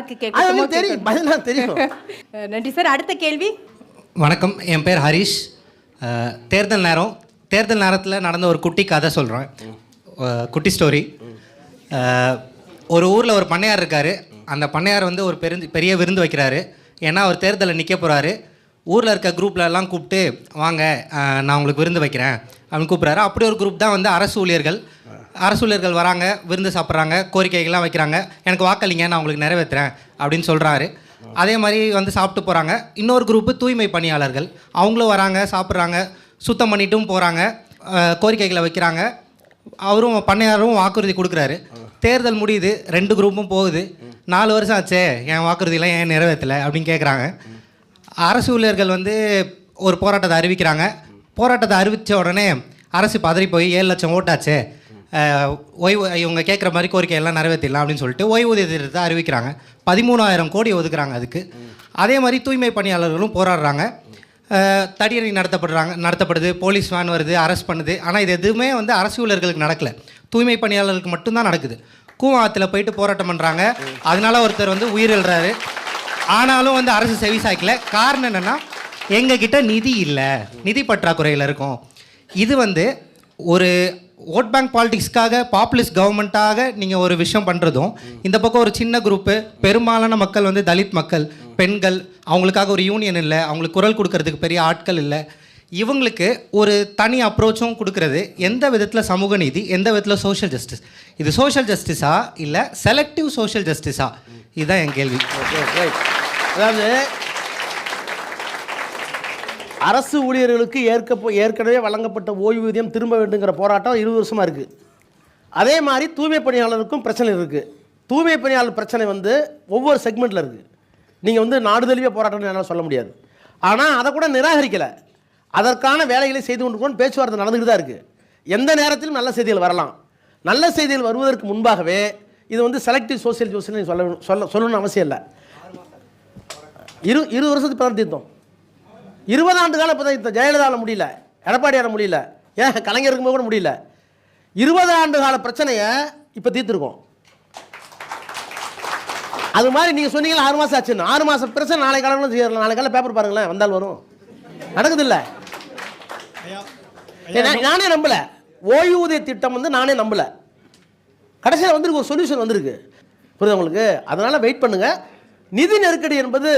யாருக்கு அது கேட்கணுமோ தெரியும். பதில் தான் தெரியும். நன்றி சார். அடுத்த கேள்வி? வணக்கம். என் பேர் ஹரிஷ். தேர்தல் நேரம். தேர்தல் நேரத்தில் நடந்த ஒரு குட்டி கதை சொல்கிறேன் குட்டி ஸ்டோரி ஒரு ஊரில் ஒரு பண்ணையார் இருக்கார். அந்த பண்ணையார் வந்து ஒரு பெருந்து பெரிய விருந்து வைக்கிறாரு. ஏன்னா அவர் தேர்தலில் நிற்க போகிறாரு ஊரில் இருக்க குரூப்ல எல்லாம் கூப்பிட்டு வாங்க நான் உங்களுக்கு விருந்து வைக்கிறேன். அப்படின்னு கூப்பிட்றாரு. அப்படி ஒரு குரூப் தான் வந்து அரசு ஊழியர்கள் அரசு ஊழியர்கள் வராங்க விருந்து சாப்பிட்றாங்க கோரிக்கைகள்லாம் வைக்கிறாங்க. எனக்கு வாக்களிங்க நான் உங்களுக்கு நிறைவேற்றுறேன் அப்படின்னு சொல்கிறாரு அதே மாதிரி வந்து சாப்பிட்டு போகிறாங்க இன்னொரு குரூப்பு தூய்மை பணியாளர்கள். அவங்களும் வராங்க சாப்பிட்றாங்க சுத்தம் பண்ணிட்டும் போகிறாங்க கோரிக்கைகளை வைக்கிறாங்க. அவரும் பண்ணையாரும் வாக்குறுதி கொடுக்குறாரு. தேர்தல் முடியுது ரெண்டு குரூப்பும் போகுது. நாலு வருஷம் ஆச்சே என் வாக்குறுதியெல்லாம் ஏன் நிறைவேற்றலை அப்படின்னு கேட்குறாங்க அரசு ஊழியர்கள் வந்து ஒரு போராட்டத்தை அறிவிக்கிறாங்க. போராட்டத்தை அறிவித்த உடனே அரசு பதறி போய் ஏழு லட்சம் ஓட்டாச்சே. ஓய்வு இவங்க கேட்குற மாதிரி கோரிக்கை எல்லாம் நிறைவேற்றிடலாம் அப்படின்னு சொல்லிட்டு ஓய்வூதிய திட்டத்தை அறிவிக்கிறாங்க. பதிமூணாயிரம் கோடி ஒதுக்குறாங்க அதுக்கு. அதே மாதிரி தூய்மை பணியாளர்களும் போராடுறாங்க. தடியணி தடியடி நடத்தப்படுறாங்க நடத்தப்படுது போலீஸ் வேன் வருது அரெஸ்ட் பண்ணுது. ஆனால் இது எதுவுமே வந்து அரசு ஊழியர்களுக்கு நடக்கல. தூய்மை பணியாளர்களுக்கு மட்டும்தான் நடக்குது. கூவாத்தில் போயிட்டு போராட்டம் பண்ணுறாங்க அதனால ஒருத்தர் வந்து உயிரிழறாரு. ஆனாலும் வந்து அரசு செவி சாய்க்கல. காரணம் என்னன்னா எங்ககிட்ட நிதி இல்லை. நிதி பற்றாக்குறையில் இருக்கும். இது வந்து ஒரு ஓட் பேங்க் பாலிடிக்ஸ்க்காக பாப்புலிஸ்ட் கவர்மெண்ட்டாக நீங்கள் ஒரு விஷயம் பண்ணுறதும் இந்த பக்கம் ஒரு சின்ன குரூப்பு பெரும்பாலான மக்கள் வந்து தலித் மக்கள் பெண்கள் அவங்களுக்காக ஒரு யூனியன் இல்லை அவங்களுக்கு குரல் கொடுக்கறதுக்கு பெரிய ஆட்கள் இல்லை. இவங்களுக்கு ஒரு தனி அப்ரோச்சும் கொடுக்கறது எந்த விதத்தில் சமூக நீதி எந்த விதத்தில் சோஷியல் ஜஸ்டிஸ் இது சோஷியல் ஜஸ்டிஸா இல்லை செலக்டிவ் சோஷியல் ஜஸ்டிஸா இதுதான் என் கேள்வி. அதாவது அரசு ஊழியர்களுக்கு ஏற்க ஏற்கனவே வழங்கப்பட்ட ஓய்வூதியம் திரும்ப வேண்டுங்கிற போராட்டம் இருபது வருஷமாக இருக்குது அதே மாதிரி தூய்மை பணியாளருக்கும் பிரச்சனை இருக்குது தூய்மை பணியாளர் பிரச்சனை வந்து ஒவ்வொரு செக்மெண்ட்டில் இருக்குது நீங்கள் வந்து நாடுதழுவிய போராட்டம்னு என்னால் சொல்ல முடியாது. ஆனால் அதை கூட நிராகரிக்கலை. அதற்கான வேலைகளை செய்து கொண்டு கொண்டு பேச்சுவார்த்தை நடந்துக்கிட்டு தான் இருக்குது எந்த நேரத்திலும் நல்ல செய்திகள் வரலாம். நல்ல செய்திகள் வருவதற்கு முன்பாகவே இது வந்து செலக்டிவ் சோசியல் ஜோசியல் சொல்ல சொல்ல சொல்லணும்னு அவசியம் இல்லை. இரு இரு வருஷத்துக்கு பிறகு தீர்த்தோம். இருபது ஆண்டு காலம் இப்போ தான் ஜெயலலிதாவில் முடியல எடப்பாடியால் முடியல ஏன் கலைஞர் இருக்கும்போது கூட முடியல. இருபது ஆண்டு கால பிரச்சனையை இப்போ தீர்த்துருக்கோம். அது மாதிரி நீங்கள் சொன்னீங்களா ஆறு மாதம் ஆச்சுன்னு. ஆறு மாதம் பிரச்சனை நாளை காலம் செய்யலாம் நாளை காலம் பேப்பர் பாருங்களேன் வந்தால் வரும். நடக்குது இல்லை நானே நம்பல. ஓய்வூதிய திட்டம் வந்து நானே நம்பல. கடைசியில் வந்திருக்கு ஒரு சொல்யூஷன் வந்திருக்கு. புரியுது உங்களுக்கு? அதனால் வெயிட் பண்ணுங்கள் நிதி நெருக்கடி என்பது